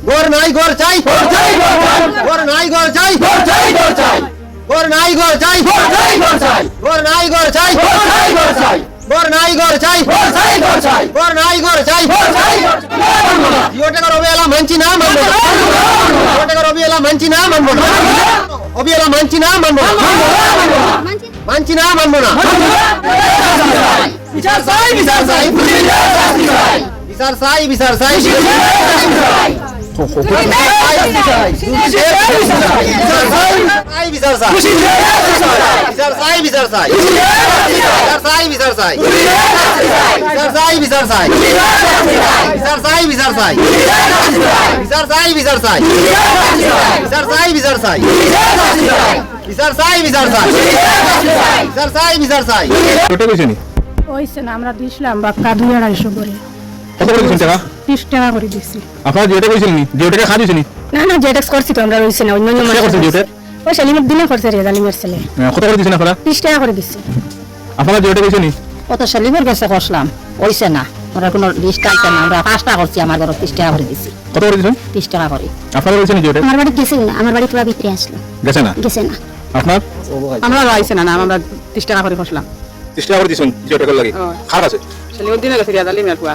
ঘর নাই ঘর চাই ঘর চাই ঘর নাই ঘর চাই ঘর চাই ঘর চাই ঘর নাই ঘর চাই ঘর চাই ঘর চাই ঘর নাই ঘর চাই ঘর চাই ঘর চাই ঘর নাই ঘর চাই ঘর চাই ঘর চাই ঘর নাই ঘর চাই ঘর চাই জিও টাকার অবি এলা মানছি না মানবো জিও টাকার এলা মানছি না মানবো অবি এলা মানছি না মানবো মানছি না মানবো না বিচার চাই বিচার চাই বিচার চাই বিচার চাই বিচার চাই টোটাল আমরা দিয়েছিলাম বা দুই আড়াইশো করে কত করে টাকা? ত্রিশ টাকা করে দিছি। আপনারা যেটা কইছেন নি? যে টাকা নি না না জেটেক্স করছি তো আমরা রয়েছে না অন্য অন্য কে করছে মানুষ ওই সেলিমের দিনে করছে রে জালিমের ছেলে। কত করে দিছেন আপনারা? ত্রিশ টাকা করে দিছি। আপনারা যেটা কইছেন নি? কত সেলিমের কাছে কষলাম হইছে না ওরা কোনো লিস্ট আইছে না আমরা পাঁচটা করছি আমার ঘর ত্রিশ টাকা করে দিছি। কত করে দিছেন? ত্রিশ টাকা করে। আপনারা কইছেন নি যেটা আমার বাড়ি গেছে না আমার বাড়ি পুরো ভিতরে আসলো। গেছে না? গেছে না। আপনার? আমরা আইছে না না আমরা ত্রিশ টাকা করে ফসলাম তিরিশ টাকা করে দিছেন যে টাকা লাগে? খারাপ আছে। ছেলে দিনে গেছে রিয়া দালি মেয়ের পুয়া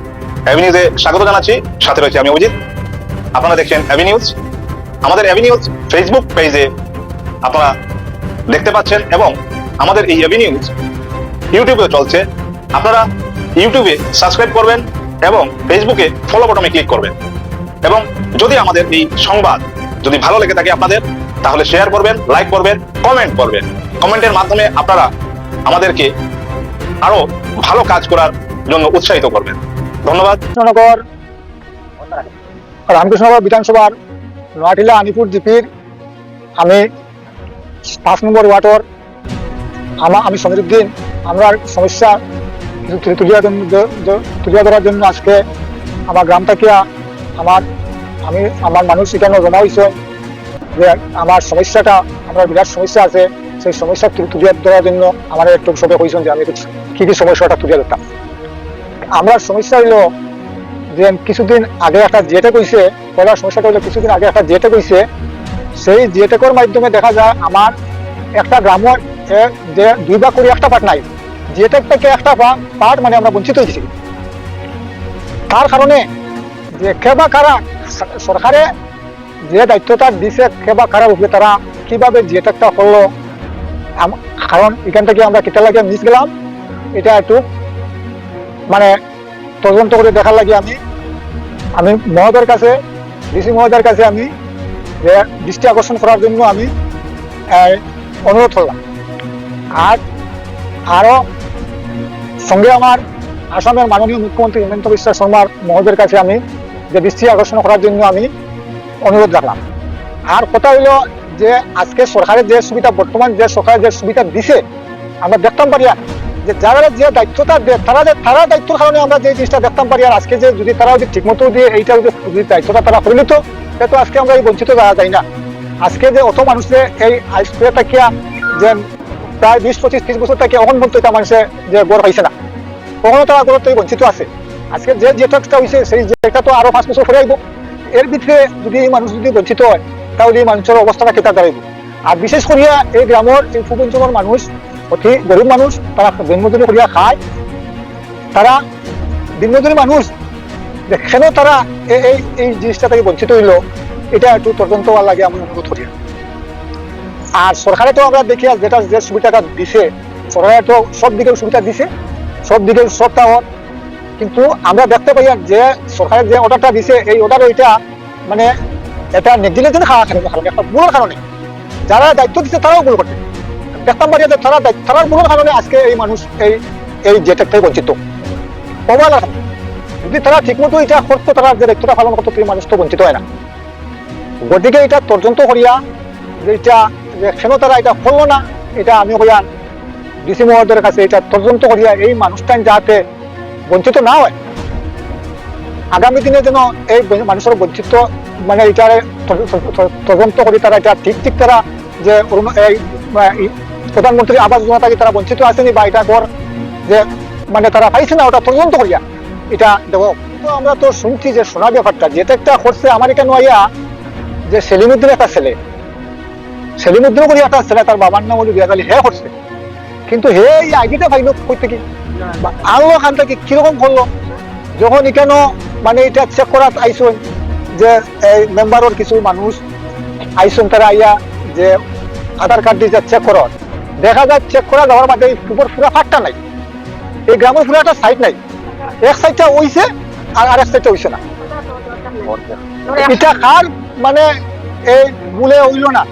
অ্যাভিনিউজে স্বাগত জানাচ্ছি। সাথে রয়েছে আমি অভিজিৎ। আপনারা দেখছেন অ্যাভিনিউজ আমাদের অ্যাভিনিউজ ফেসবুক পেজে আপনারা দেখতে পাচ্ছেন এবং আমাদের এই অ্যাভিনিউজ ইউটিউবে চলছে। আপনারা ইউটিউবে সাবস্ক্রাইব করবেন এবং ফেসবুকে ফলো বটনে ক্লিক করবেন। এবং যদি আমাদের এই সংবাদ যদি ভালো লেগে থাকে আপনাদের, তাহলে শেয়ার করবেন লাইক করবেন কমেন্ট করবেন। কমেন্টের মাধ্যমে আপনারা আমাদেরকে আরও ভালো কাজ করার জন্য উৎসাহিত করবেন। ধন্যবাদ। কৃষ্ণনগর, রামকৃষ্ণনগর বিধানসভার নোয়াটিলা আনিপুর জিপির আমি পাঁচ নম্বর ওয়ার্ডর আমা- আমি সমীরুদ্দিন। আমরা সমস্যা তুলিয়া তুলিয়া ধরার জন্য আজকে আমার গ্রাম থেকে আমার, আমি, আমার মানুষ এখানে জমা হয়েছে যে আমার সমস্যাটা, আমার বিরাট সমস্যা আছে। সেই সমস্যা তুলিয়া ধরার জন্য আমার একটু সবে হয়েছেন যে আমি কি কি সমস্যাটা তুলিয়া ধরতাম? আমরা সমস্যা হইল যে কিছুদিন আগে একটা জেটে কইছে পয়লা সমস্যাটা হলো কিছুদিন আগে একটা জেটে কইছে, সেই জেটেকর মাধ্যমে দেখা যায় আমার একটা গ্রামের যে দুই ভাগ করে একটা পার্ট নাই জেটেক থেকে একটা পার্ট মানে আমরা বঞ্চিত হয়েছি। তার কারণে যে কেবা কারা সরকারে যে দায়িত্বটা দিছে, কেবা কারা উপরে তারা কীভাবে জেটেকটা করল কারণ এখান থেকে আমরা কেটে লাগে মিস গেলাম। এটা একটু মানে তদন্ত করে দেখার লাগে আমি। আমি মহোদয়ের কাছে, ডিসি মহোদয়ের কাছে আমি দৃষ্টি আকর্ষণ করার জন্য আমি অনুরোধ করলাম। আর আরও সঙ্গে আমার আসামের মাননীয় মুখ্যমন্ত্রী হিমন্ত বিশ্ব শর্মার মহোদয়ের কাছে আমি যে দৃষ্টি আকর্ষণ করার জন্য আমি অনুরোধ রাখলাম। আর কথা হইল যে আজকে সরকারের যে সুবিধা, বর্তমান যে সরকারের যে সুবিধা দিছে, আমরা দেখতাম পারি যে যারা যে দায়িত্বটা তারা যে তারা দায়িত্বের কারণে আমরা যে জিনিসটা দেখতাম পারি, আর আজকে যে যদি তারা যদি ঠিকমতো দিয়ে এইটা যদি দায়িত্বটা তারা করে নিত তো আজকে আমরা এই বঞ্চিত যাওয়া যায় না। আজকে যে অত মানুষের এই আইসক্রিয়া থাকিয়া যে প্রায় বিশ, পঁচিশ, ত্রিশ বছর থেকে অহন বলতে এটা মানুষের যে গড় হয়েছে না। কখনো তারা গড় থেকে বঞ্চিত আছে। আজকে যে জেটকটা হয়েছে সেই জেটটা তো আরও পাঁচ বছর পরে আইব। এর ভিতরে যদি এই মানুষ যদি বঞ্চিত হয়, তাহলে এই মানুষের অবস্থাটা কেটা দাঁড়াইব। আর বিশেষ করিয়া এই গ্রামের এই পূর্ব অঞ্চলের মানুষ অতি গরিব মানুষ, তারা দিনমজুরি করিয়া খায়। তারা দিনমজুরি মানুষ কেন তারা এই এই জিনিসটা থেকে বঞ্চিত হইল, এটা একটু তদন্ত হওয়ার লাগে আমি অনুরোধ করি আর সরকারে তো আমরা দেখি যেটা যে সুবিধাটা দিছে সরকারে তো সব দিকের সুবিধা দিছে, সব দিকের সবটা কিন্তু আমরা দেখতে পাই যে সরকারের যে অর্ডারটা দিছে, এই অর্ডার এটা মানে এটা নেগলিজেন্স খাওয়া কারণে একটা ভুলের কারণে যারা দায়িত্ব দিচ্ছে তারাও ভুল করছে। দেখতাম পারি যে তারা তারার ভুলের কারণে আজকে এই মানুষ, এই এই জেটের থেকে বঞ্চিত। অবহেলার কারণে। যদি তারা ঠিকমতো এটা করতো, তারা যে দায়িত্বটা পালন করতো এই মানুষ তো বঞ্চিত হয় না। গতিকে এটা তর্জন্ত করিয়া, যে এটা কেন তারা এটা করল না, এটা আমি কইয়া ডিসি মহোদয়ের কাছে এটা তর্জন্ত করিয়া এই মানুষটা যাতে বঞ্চিত না হয়। আগামী দিনে যেন এই মানুষের বঞ্চিত মানে এটারে তদন্ত করি, তারা এটা ঠিক ঠিক তারা যে এই প্রধানমন্ত্রী আবাস যোজনা থেকে তারা বঞ্চিত আসেনি বা এটা কর যে মানে তারা পাইছে না, ওটা তদন্ত করিয়া এটা দেখো তো আমরা তো শুনছি যে শোনা ব্যাপারটা যেটা একটা করছে আমার এখানে আইয়া যে সেলিমুদ্দিন একটা ছেলে। সেলিমুদ্দিন করি একটা ছেলে, তার বাবার নাম হলো বিয়াজ আলী হে করছে। কিন্তু হে এই আইডিটা পাইলো কই থেকে? আনলো খান থেকে কীরকম করল? যখন এখানে মানে এটা চেক করা আইসুন যে এই মেম্বারের কিছু মানুষ আইসুন, তারা আইয়া যে আধার কার্ড দিয়ে চেক করো দেখা যায় চেক করা যাওয়ার বাদে এই উপর পুরো ফাটটা নাই। এই গ্রামের পুরো একটা সাইড নাই। এক সাইডটা হইছে আর আরেক সাইডটা হইছে না। এটা কার মানে এই মূলে হইল না।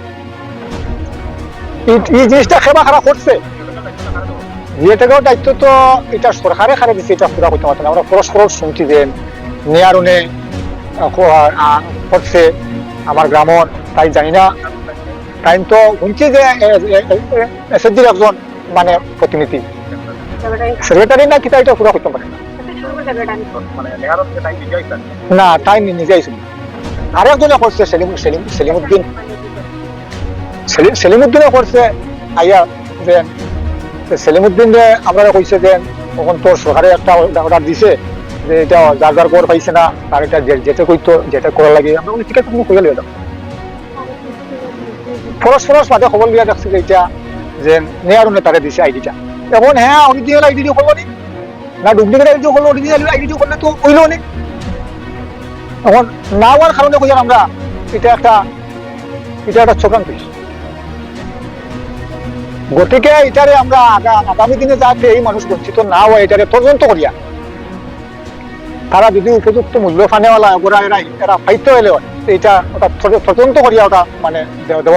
এই- জিনিসটা খেবা খারাপ করছে। ইয়েটাকেও দায়িত্ব তো এটা সরকারে খারে দিচ্ছে এটা পুরা করতে পারছে না। আমরা পরস্পর শুনছি যে নেয়ারুনে করছে। আমার গ্রামর, তাই জানি না। তাই তো শুনছি যে এসএসজির একজন মানে প্রতিনিধি সেক্রেটারি না কিতা এটা পুরা করতে পারে না টাইম নিজে আইসুন আরেকজনে করছে সেলিম সেলিম সেলিমুদ্দিন। সেলিম সেলিমুদ্দিনে করছে আইয়া যে তো সেলিমুদ্দিন যে আমরা কইছে যে তখন তো সরকারে একটা অর্ডার দিছে যে এটা যার যার ঘর পাইছে না তার এটা যে- যেটা কইতো যেটা করা লাগে। আমরা আছে তুমি কইয়া লিয়ে দাও ফরস ফরস মাঝে খবর লিয়া দেখছে যে এটা যে নেয়ারুনে তারে দিছে আইডিটা এখন হ্যাঁ অরিজিনাল আইডি দিয়ে করব নি? না, ডুপ্লিকেট আইডি করল অরিজিনাল আইডি করলে তো কইলো নি? এখন না হওয়ার কারণে কইয়া আমরা এটা একটা এটা একটা চক্রান্ত গতিকে এটারে আমরা আগা- আগামী দিনে যাতে এই মানুষ বঞ্চিত না হয় এটারে তদন্ত করিয়া তারা যদি উপযুক্ত মূল্য ফানেওয়ালা ওরা এরা এরা ফাইতে হলে এটা ওটা তদ- তদন্ত করিয়া ওটা মানে দে- দেব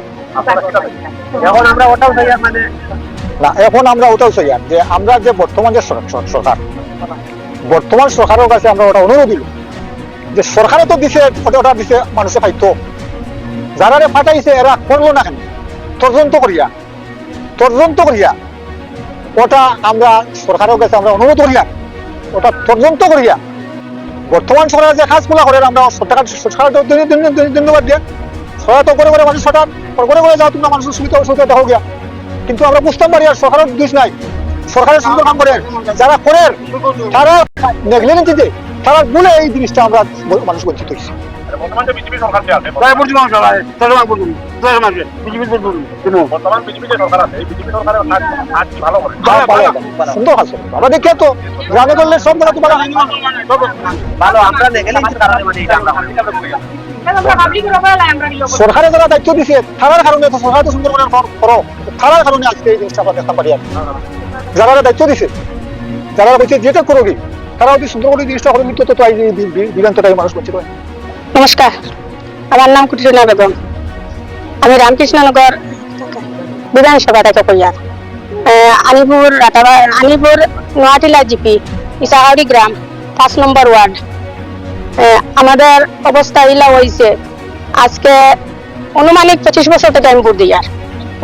না, এখন আমরা ওটাও চাই, যে আমরা যে বর্তমান যে সর- সর- সরকার, বর্তমান সরকারের কাছে আমরা ওটা অনুরোধ দিল যে সরকারে তো দিছে, ওটা দিছে মানুষে পাইতো যারা ফাটাইছে এরা করল না কেন? তদন্ত করিয়া। তদন্ত করিয়া। ওটা আমরা সরকারের কাছে আমরা অনুরোধ করিয়া। ওটা তদন্ত করিয়া। বর্তমান সরকার যে কাজগুলো করেন আমরা সরকার সরকার ধন্যবাদ দিয়ে সরকার তো করে করে মানুষ সরকার করে করে যাও তোমরা মানুষের সুবিধা অসুবিধা দেখো গিয়া। কিন্তু আমরা বুঝতাম পারি আর সরকারের দোষ নাই। সরকারের সুন্দর কাম করে। যারা করে তারা নেগলিজেন্সি যে তারা বলে এই জিনিসটা আমরা মানুষ বঞ্চিত হয়েছে। বর্তমান বিজেপি সরকার যে আছে বর্তমান বিজেপি যে সরকার আছে এই বিজেপি সরকারের কাজ কাজ ভালো করে? ভালো, ভালো, ভালো। সুন্দর কাজ আমরা দেখে তো গ্রামে করলে সব জায়গা তোমার সরকারে যারা দায়িত্ব দিছে। তারার কারণে তো সরকার তো সুন্দর করে তারার কারণে আজকে এই জিনিসটা আমরা দেখতে পারি আর যারা দায়িত্ব দিছে। যারা বলছে যেটা করো কি তারা যদি সুন্দর করে জিনিসটা করে নিত তো এই বিভ্রান্তটাই মানুষ হয়। নমস্কার আমার নাম কুটিরনা বেগম। আমি রামকৃষ্ণনগর বিধানসভা থেকে কইয়া আলিপুর রাতাবা আলিপুর নোয়াটিলা জিপি ইসাহারি গ্রাম পাঁচ নম্বর ওয়ার্ড আমাদের অবস্থা ইলা হয়েছে আজকে অনুমানিক পঁচিশ বছর থেকে আমি ভোট আর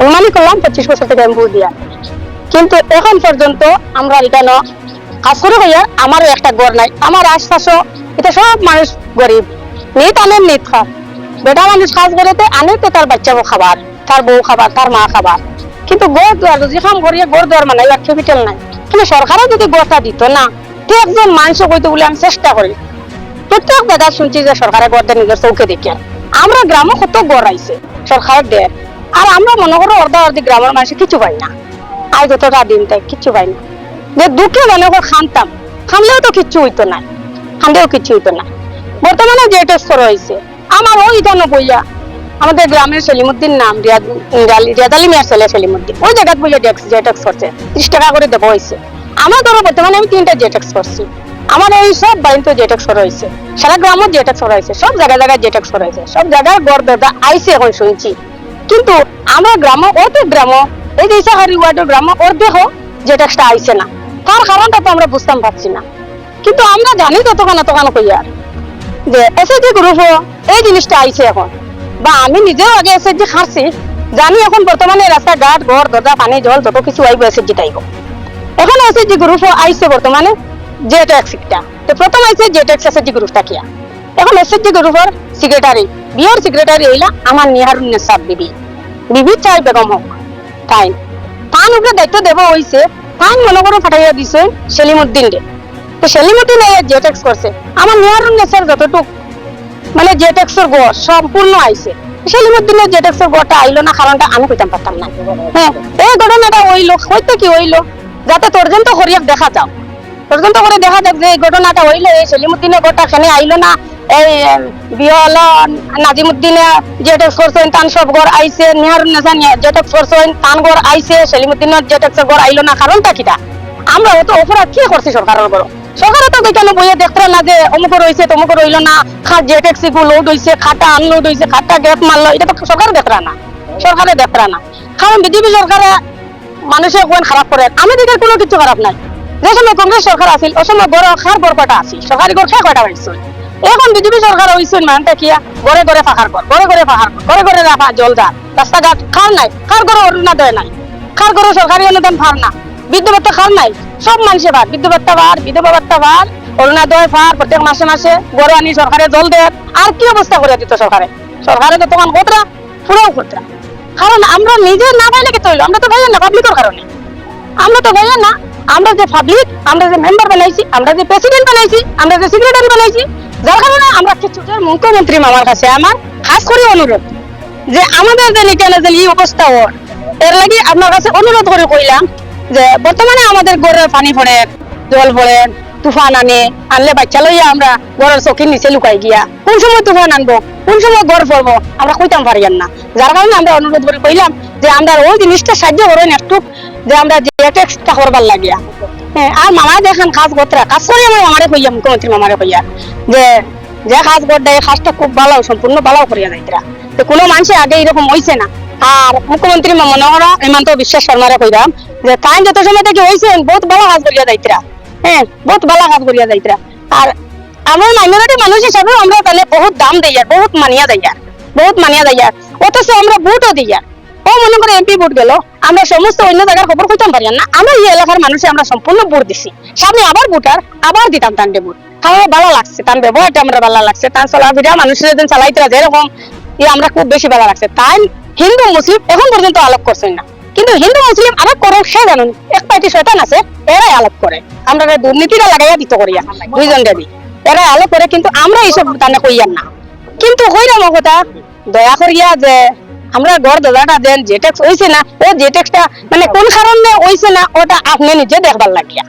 অনুমানিক করলাম পঁচিশ বছর থেকে আমি ভোট দিই কিন্তু এখন পর্যন্ত আমরা এখানে কাজ করে হইয়া আমারও একটা গড় নাই। আমার আশপাশও এটা সব মানুষ গরিব। নিত আনেন নিত খা বেটা মানুষ কাজ করতে আনে তো তার বাচ্চাও খাবার, তার বউ খাবার, তার মা খাবার। কিন্তু গড় দুয়ার কাম করিয়া গড় দুয়ার মানে আর ক্যাপিটাল নাই। কিন্তু সরকারও যদি গড়টা দিত না, তো একজন মানুষ কইতে বলে আমি চেষ্টা করি। প্রত্যেক বেদা শুনছি যে সরকারের গড় নিজের চৌকে দেখে আমরা গ্রামে কত গড় আইছে, সরকারের দেয় আর আমরা মনে করো অর্ধা অর্ধি গ্রামের মানুষ কিছু পাই না। আর যতটা দিন তাই কিচ্ছু পাই না। যে দুঃখে মনে করে খানতাম, খানলেও তো কিচ্ছু হইতো না, খানলেও কিচ্ছু হইতো না। বর্তমানে যে টেস্ট করা হয়েছে আমার ওই গান বইয়া আমাদের গ্রামের সেলিমুদ্দিন নাম, রিয়াদ রিয়াদ- রিয়াদ আলী মিয়ার ছেলে সেলিমুদ্দিন, ওই জায়গাত বইয়া ডেক্স জেটেক্স করছে, ত্রিশ টাকা করে দেবো হয়েছে আমার ধরো বর্তমানে আমি তিনটা জেটেক্স করছি। আমার এই সব বাড়িতে জেটেক্স করা হয়েছে সারা গ্রামত জেটেক্স করা হয়েছে সব জায়গায় জায়গায় জেটেক্স করা হয়েছে সব জায়গায় গড় দাদা আইসে এখন শুনছি। কিন্তু আমার গ্রাম অর্ধেক গ্রাম, এই যে ইসাহারি ওয়ার্ডের গ্রাম অর্ধেক জেটেক্সটা আইসে না। তার কারণটা তো আমরা বুঝতাম পারছি না। কিন্তু আমরা জানি ততক্ষণ তখন তখন কইয়ার যে এসএসজি গ্রুপ এই জিনিসটা আইছে এখন। বা আমি নিজেও আগে এসএসজি খাচ্ছি জানি এখন বর্তমানে রাস্তাঘাট ঘর দরজা পানি, জল, যত কিছু আইব এসএসজি টাইব এখন এসএসজি গ্রুপ আইছে বর্তমানে। জেট এক্সিকটা তো প্রথম আইছে জেট এক্স এসএসজি গ্রুপটা কিয়া। এখন গ্রুপের সেক্রেটারি সেক্রেটারি হইলা আমার নেসাব বিবি। বিবি চাই বেগম হোক। তাই তান উপরে দায়িত্ব দেব হইছে মনে করে ফাটাইয়া দিছে সেলিমুদ্দিন রে তো সেলিমুদ্দিন এই করছে, আমার নেসার যতটুক মানে জেটেক্সের গড় সম্পূর্ণ আইছে, সেলিমুদ্দিনের জেটেক্সের গড়টা আইলো না, কারণটা আমি কইতাম পারতাম না। হ্যাঁ এই ঘটনাটা হইল, হইতে কি হইল, যাতে তর্জন্ত হরিয়াক দেখা যাও। তর্জন্ত করে দেখা যাক যে এই ঘটনাটা হইল এই সেলিমুদ্দিনের গড়টা এখানে আইলো না, এই বিহল নাজিমুদ্দিনে জেটেক্স করছেন তান সব গড় আইছে নিহারুন নেসা জেটেক্স করছেন তান গড় আইছে সেলিমুদ্দিনের জেটেক্সের গড় আইলো না কারণটা কিটা? আমরা তো অপরাধ কি করছি সরকারের বড় সরকারে তো কেন বইয়ে দেখতে না যে অমুক রইছে তমুক রইল না খাট যে ট্যাক্সি গু লোড হইছে, খাটা আনলোড হইছে, খাটা গ্যাপ মারলো, এটা তো সরকারে দেখরা না, সরকারে দেখরা না। কারণ বিজেপি সরকারে মানুষের কোন খারাপ করে, আমি দিকে কোনো কিছু খারাপ নাই। যে কংগ্রেস সরকার আছিল আছিল। সরকারি গড় হয়েছিল এখন বিজেপি সরকার হয়েছিল মানটা কিয়া গড়ে গড়ে ফাঁকার কর গড়ে গড়ে ফাঁকার কর গড়ে গড়ে রাখা জল যা রাস্তাঘাট খার নাই খার গড়ে অরুণোদয় নাই। খার গড়ে সরকারি অনুদান ফার না। বিদ্যুৎ ভাতা খার নাই, সব মানুষে ভার ভার বিধবা ভাতা ভার অরুণোদয় ফার প্রত্যেক মাসে মাসে গড়ে আনি সরকারে জল দেয়। আর কি অবস্থা করে দিত সরকারে? সরকারে তো তখন কতরা পুরাও কতরা কারণ আমরা নিজে না পাইলে কি তৈল? আমরা তো ভাইয়া না পাবলিকের কারণে। আমরা তো ভাইয়া না। আমরা যে পাবলিক আমরা যে মেম্বার বানাইছি, আমরা যে প্রেসিডেন্ট বানাইছি, আমরা যে সেক্রেটারি বানাইছি, যার কারণে আমরা কিছু যে মুখ্যমন্ত্রী মামার কাছে আমার খাস করে অনুরোধ যে আমাদের যে নিকেলে যে এই অবস্থা ওর। এর লাগি আপনার কাছে অনুরোধ করে কইলাম যে বর্তমানে আমাদের গড়ের পানি পড়ে, জল পড়ে, তুফান আনে, আনলে বাচ্চা লইয়া আমরা গড়ের চকির নিচে লুকাই গিয়া, কোন সময় তুফান আনব, কোন সময় গড় পড়ব, আমরা কইতাম পারি না। যার কারণে আমরা অনুরোধ করে কইলাম যে আমরা ওই জিনিসটা সাহায্য করেন একটু, যে আমরা যে ট্যাক্সটা করবার লাগিয়া। হ্যাঁ আর মামা দেখেন কাজ করতে কাজ করে আমার মামারে কইয়া মুখ্যমন্ত্রী মামারে কইয়া। যে যে কাজ করতে কাজটা খুব ভালো সম্পূর্ণ ভালো করিয়া যাইতরা। তো কোনো মানুষে আগে এরকম হইছে না। আর মুখ্যমন্ত্রী মনোহরা হেমন্ত বিশ্ব শর্মারে কইরাম, যে তাই যত সময় থেকে হইছেন বহুত ভালো কাজ করিয়া যাইতরা। হ্যাঁ বহুত ভালো কাজ করিয়া যাইতরা। আর আমরা মাইনরিটি মানুষ হিসাবে আমরা তাহলে বহুত দাম দেয়ার বহুত মানিয়া দেয়ার বহুত মানিয়া দেয়ার অথচ আমরা ভোটও দিয়ার ও মনে করে এমপি ভোট গেল। আমরা সমস্ত অন্য জায়গার খবর কইতাম পারি না। আমরা এই এলাকার মানুষে আমরা সম্পূর্ণ ভোট দিছি। সামনে আবার ভোটার আবার দিতাম তান্ডে ভোট। ভালো লাগছে, তার ব্যবহারটা আমরা লাগছে। তার মানুষের আমরা খুব বেশি লাগছে। তাই হিন্দু মুসলিম এখন পর্যন্ত আলোক করছেন না। কিন্তু হিন্দু মুসলিম আলোক করে সে জানুন, এক পার্টি শয়তান আছে, এরাই আলোক করে। আমরা দুর্নীতিটা লাগাইয়া দিত করিয়া দুইজন দেবী। এরাই আলোক করে, কিন্তু আমরা এইসব তানে কইয়ার না। কিন্তু ও কথা, দয়া করিয়া যে আমরা গড় দাদাটা দেন যে ট্যাক্স হয়েছে না, ও যে ট্যাক্সটা মানে কোন কারণে হয়েছে না, ওটা আপনি নিজে দেখবার লাগিয়া।